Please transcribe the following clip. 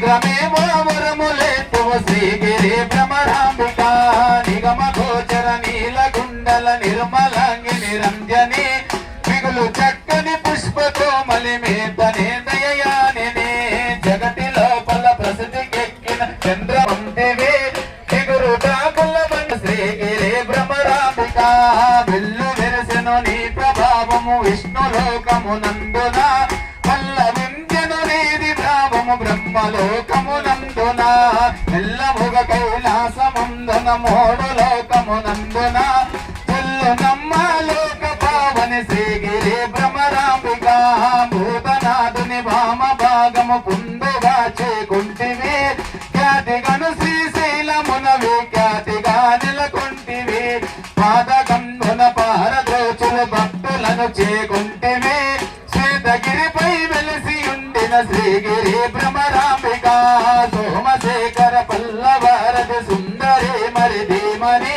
శీఘ్రమేమో వరములెత్తువ శ్రీగిరి భ్రమరాంబిక నిగమ గోచర నీల గుండల నిర్మలాంగి నిరంజని మిగులు చక్కని పుష్పకోమలి మేతనే దయయానిని జగతి లోపల ప్రసిద్ధికెక్కిన చంద్రవంతివి ఎగురు టాకుల బండ శ్రీగిరి భ్రమరాంబిక వెల్లు వెరసెను నీ ప్రభావము విష్ణు లోకము నందున బ్రహ్మలోకమునందున బ్రహ్మలోకము నందున ఎల్లముగ కైలాసముందున మోడు లోకము నందున చెల్లు నమ్మ లోక పావని శ్రీగిరి భ్రమరాంబిక భూతనాథుని భామ భాగము పుందుగా చేకుంటివి ఖ్యాతిగను శ్రీశైలమునవి ఖ్యాతిగా నెలకొంటివి. పాదగంధున పారదోచులు భక్తులను చేకుంటివి. శ్వేతగిరిపై వెలిసి ఉండిన శ్రీగిరి భ్రమ సోమశేఖర పల్లవారది సుందరి మరి ధీమని